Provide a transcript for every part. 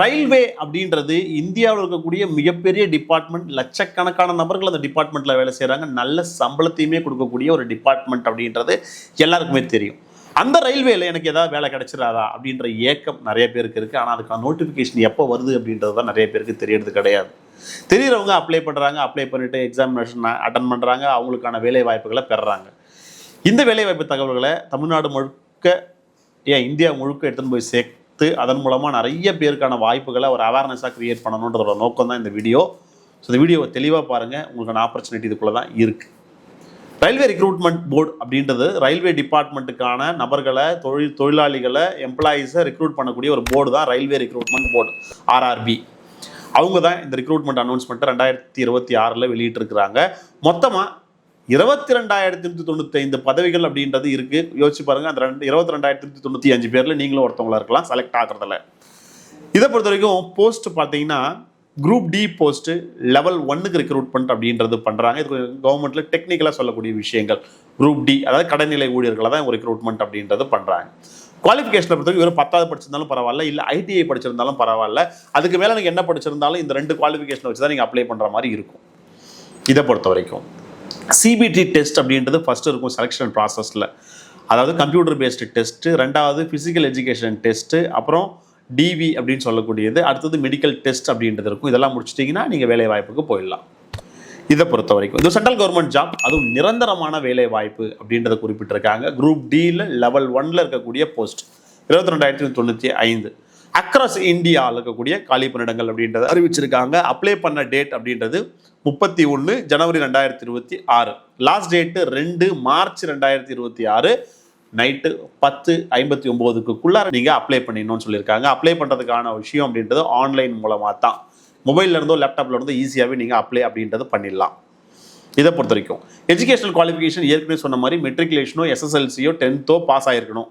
Railway அப்படின்றது இந்தியாவில் இருக்கக்கூடிய மிகப்பெரிய டிபார்ட்மெண்ட் லட்சக்கணக்கான நபர்கள் அந்த டிபார்ட்மெண்ட்டில் வேலை செய்கிறாங்க நல்ல சம்பளத்தையுமே கொடுக்கக்கூடிய ஒரு டிபார்ட்மெண்ட் அப்படின்றது எல்லாருக்குமே தெரியும். அந்த ரயில்வேல எனக்கு ஏதாவது வேலை கிடைச்சிடாதா அப்படின்ற ஏக்கம் நிறைய பேருக்கு இருக்குது ஆனால் அதுக்கான நோட்டிஃபிகேஷன் எப்போ வருது அப்படின்றது தான் நிறைய பேருக்கு தெரியறது கிடையாது. தெரியிறவங்க அப்ளை பண்ணுறாங்க அப்ளை பண்ணிவிட்டு எக்ஸாமினேஷன் அட்டன் பண்ணுறாங்க அவங்களுக்கான வேலை வாய்ப்புகளை பெறுறாங்க இந்த வேலைவாய்ப்பு தகவல்களை தமிழ்நாடு முழுக்க ஏன் இந்தியா முழுக்க எடுத்துன்னு போய் சேர்த்து அதன் மூலமாக நிறைய பேருக்கான வாய்ப்புகளை ஒரு அவேர்னஸாக க்ரியேட் பண்ணணுன்றதோட நோக்கம் தான் இந்த வீடியோ ஸோ இந்த வீடியோவை தெளிவாக பாருங்கள் உங்களுக்கான ஆப்பர்ச்சுனிட்டி இதுக்குள்ளே தான் இருக்குது ரயில்வே ரெக்ரூட்மெண்ட் போர்டு அப்படின்றது ரயில்வே டிபார்ட்மெண்ட்டுக்கான நபர்களை தொழில் தொழிலாளிகளை எம்ப்ளாயீஸை ரெக்ரூட் பண்ணக்கூடிய ஒரு போர்டு தான் ரயில்வே ரெக்ரூட்மெண்ட் போர்டு ஆர்ஆர்பி அவங்க தான் இந்த ரெக்ரூட்மெண்ட் அனௌன்ஸ்மெண்ட்டை ரெண்டாயிரத்தி இருபத்தி ஆறில் வெளியிட்டிருக்கிறாங்க. மொத்தமாக இருபத்தி ரெண்டாயிரத்தி நூற்றி தொண்ணூற்றி ஐந்து பதவிகள் அப்படின்றது இருக்குது யோசிச்சு பாருங்கள் அந்த ரெண்டு இருபத்தி ரெண்டாயிரத்தி நூற்றி தொண்ணூற்றி அஞ்சு பேரில் நீங்களும் ஒருத்தவங்களா இருக்கலாம் செலக்ட் ஆகிறதுல. இதை பொறுத்த வரைக்கும் போஸ்ட் பார்த்தீங்கன்னா குரூப் டி போஸ்ட்டு லெவல் ஒன்னுக்கு ரெக்ரூட்மெண்ட் அப்படின்றது பண்ணுறாங்க இது கவர்மெண்ட்டில் டெக்னிக்கலாக சொல்லக்கூடிய விஷயங்கள். குரூப் டி அதாவது கடைநிலை ஊழியர்களை தான் ரெக்ரூட்மெண்ட் அப்படின்றது பண்ணுறாங்க குவாலிஃபிகேஷனை பொறுத்த வரைக்கும் வெறும் பத்தாவது படிச்சிருந்தாலும் பரவாயில்ல இல்லை ஐடிஐ படிச்சிருந்தாலும் பரவாயில்ல. அதுக்கு மேலே எனக்கு என்ன படிச்சிருந்தாலும் இந்த ரெண்டு குவாலிஃபிகேஷனை வச்சு தான் நீங்கள் அப்ளை பண்ணுற மாதிரி இருக்கும். இதை பொறுத்த வரைக்கும். சிபிடி டெஸ்ட் அப்படின்றது ஃபஸ்ட்டு இருக்கும் செலெக்ஷன் ப்ராசஸில் அதாவது கம்ப்யூட்டர் பேஸ்டு டெஸ்ட்டு ரெண்டாவது ஃபிசிக்கல் எஜுகேஷன் டெஸ்ட்டு அப்புறம் டிவி அப்படின்னு சொல்லக்கூடியது. அடுத்தது மெடிக்கல் டெஸ்ட் அப்படின்றது இருக்கும். இதெல்லாம் முடிச்சிட்டிங்கன்னா நீங்கள் வேலை வாய்ப்புக்கு போயிடலாம். இதை பொறுத்த வரைக்கும். இது சென்ட்ரல் கவர்மெண்ட் ஜாப் அதுவும் நிரந்தரமான வேலை வாய்ப்பு அப்படின்றத குறிப்பிட்டிருக்காங்க. குரூப் டியில் லெவல் ஒன்ல இருக்கக்கூடிய போஸ்ட் இருபத்தி ரெண்டாயிரத்தி தொண்ணூற்றி ஐந்து. அக்ராஸ் இந்தியாவில் இருக்கக்கூடிய காலி பணியிடங்கள் அப்படின்றத அறிவிச்சிருக்காங்க. அப்ளை பண்ண டேட் அப்படின்றது முப்பத்தி ஒன்று ஜனவரி ரெண்டாயிரத்தி இருபத்தி ஆறு. லாஸ்ட் டேட்டு ரெண்டு மார்ச் ரெண்டாயிரத்தி இருபத்தி ஆறு நைட்டு பத்து ஐம்பத்தி ஒம்போதுக்குள்ளார நீங்கள் அப்ளை பண்ணிடணும்னு சொல்லியிருக்காங்க. அப்ளை பண்ணுறதுக்கான விஷயம் அப்படின்றது ஆன்லைன் மூலமாக தான். மொபைல்ல இருந்தோ லேப்டாப்ல இருந்தோ ஈஸியாகவே நீங்கள் அப்ளை அப்படின்றது பண்ணிடலாம். இதை பொறுத்த வரைக்கும். எஜுகேஷனல் குவாலிஃபிகேஷன் ஏற்கனவே சொன்ன மாதிரி மெட்ரிகுலேஷனோ எஸ்எஸ்எல்சியோ டென்த்தோ பாஸ் ஆகிருக்கணும்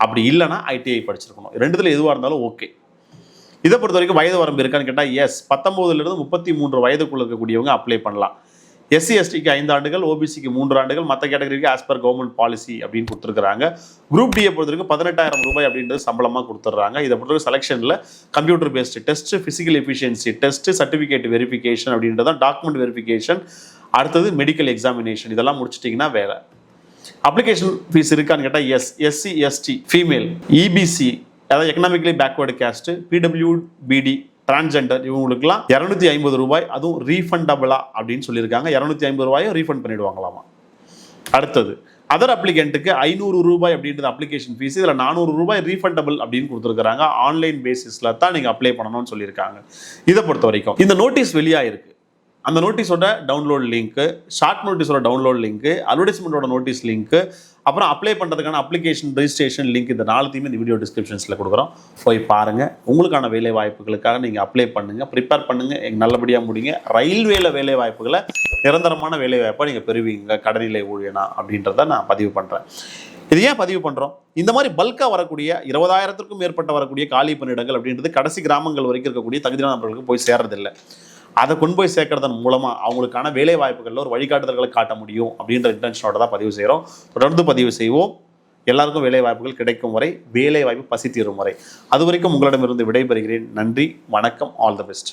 அப்படி இல்லைன்னா ஐடிஐ படிச்சிருக்கணும். ரெண்டுத்தில் எதுவாக இருந்தாலும் ஓகே இதை பொறுத்த வரைக்கும் வயது வரம்பு இருக்கான்னு கேட்டால் எஸ் பத்தொம்போதுலேருந்து முப்பத்தி மூன்று வயதுக்குள்ள இருக்கக்கூடியவங்க அப்ளை பண்ணலாம். எஸ்சி எஸ்டிக்கு ஐந்து ஆண்டுகள் ஓபிசிக்கு மூன்று ஆண்டுகள் மற்ற கேட்டகரிக்கு ஆஸ் பர் கவர்மெண்ட் பாலிசி அப்படின்னு கொடுத்துருக்காங்க குரூப் டியை பொறுத்த வரைக்கும் பதினெட்டாயிரம் ரூபாய் அப்படின்றது சம்பளமாக கொடுத்துட்றாங்க. இதை பொறுத்த வரைக்கும் செலெக்ஷனில் computer based test physical efficiency test certificate verification அப்படின்றது தான் டாக்குமெண்ட் வெரிஃபிகேஷன் அடுத்தது மெடிக்கல் எக்ஸாமினேஷன் இதெல்லாம் முடிச்சிட்டிங்கன்னா வேலை. அப்ளிகேஷன் ஃபீஸ் இருக்கான்னு கேட்டால் yes SC ST female EBC அதாவது எக்கனாமிக்கலி பேக்வேர்டு கேஸ்ட் பிடபிள்யூபிடி டிரான்ஸ்ஜெண்டர் இவங்களுக்குலாம் இரநூத்தி ஐம்பது ரூபாய் அதுவும் ரீஃபண்டபிளா அப்படின்னு சொல்லியிருக்காங்க. இரநூத்தி ஐம்பது ரூபாயும் ரீஃபண்ட் பண்ணிடுவாங்களாமா? அடுத்தது அதர் அப்ளிகண்ட்டுக்கு ஐநூறு ரூபாய் அப்படின்றது அப்ளிகேஷன் ஃபீஸ் இதில் நானூறு ரூபாய் ரீஃபண்டபிள் அப்படின்னு கொடுத்துருக்காங்க ஆன்லைன் பேசிஸில் தான் நீங்கள் அப்ளை பண்ணணும்னு சொல்லியிருக்காங்க. இதை பொறுத்த வரைக்கும் இந்த நோட்டீஸ் வெளியாயிருக்கு. அந்த நோட்டீஸோட டவுன்லோட் லிங்க்கு ஷார்ட் நோட்டீஸோட டவுன்லோட் லிங்க்கு அட்வர்டைஸ்மெண்ட்டோட நோட்டீஸ் லிங்க்கு அப்புறம் அப்ளை பண்ணுறதுக்கான அப்ளிகேஷன் ரிஜிஸ்ட்ரேஷன் லிங்க் இந்த நாலுத்தையுமே இந்த வீடியோ டிஸ்கிரிப்ஷன்ஸில் கொடுக்குறோம். போய் பாருங்கள் உங்களுக்கான வேலை வாய்ப்புகளுக்காக நீங்கள் அப்ளை பண்ணுங்கள் ப்ரிப்பேர் பண்ணுங்கள் எங்க நல்லபடியாக முடிங்க. ரயில்வேல வேலை வாய்ப்புகளை நிரந்தரமான வேலை வாய்ப்பாக நீங்கள் பெறுவீங்க. கடநிலை ஊழியனா அப்படின்றத நான் பதிவு பண்ணுறேன் இது ஏன் பதிவு பண்ணுறோம் இந்த மாதிரி பல்காக வரக்கூடிய இருபதாயிரத்திற்கும் மேற்பட்ட வரக்கூடிய காலி பணியிடங்கள் அப்படின்றது கடைசி கிராமங்கள் வரைக்கும் இருக்கக்கூடிய தகுதியான நபர்களுக்கு போய் சேர்றதில்லை. அதை கொண்டு போய் சேர்க்கறதன் மூலமாக அவங்களுக்கான வேலை வாய்ப்புகளில் ஒரு வழிகாட்டுதல்களை காட்ட முடியும் அப்படின்ற இன்டென்ஷனோட தான் பதிவு செய்கிறோம் தொடர்ந்து பதிவு செய்வோம். எல்லாருக்கும் வேலை வாய்ப்புகள் கிடைக்கும் வரை வேலை வாய்ப்பு பசி தீரும் வரை. அது வரைக்கும் உங்களிடமிருந்து விடைபெறுகிறேன். நன்றி வணக்கம் ஆல் த பெஸ்ட்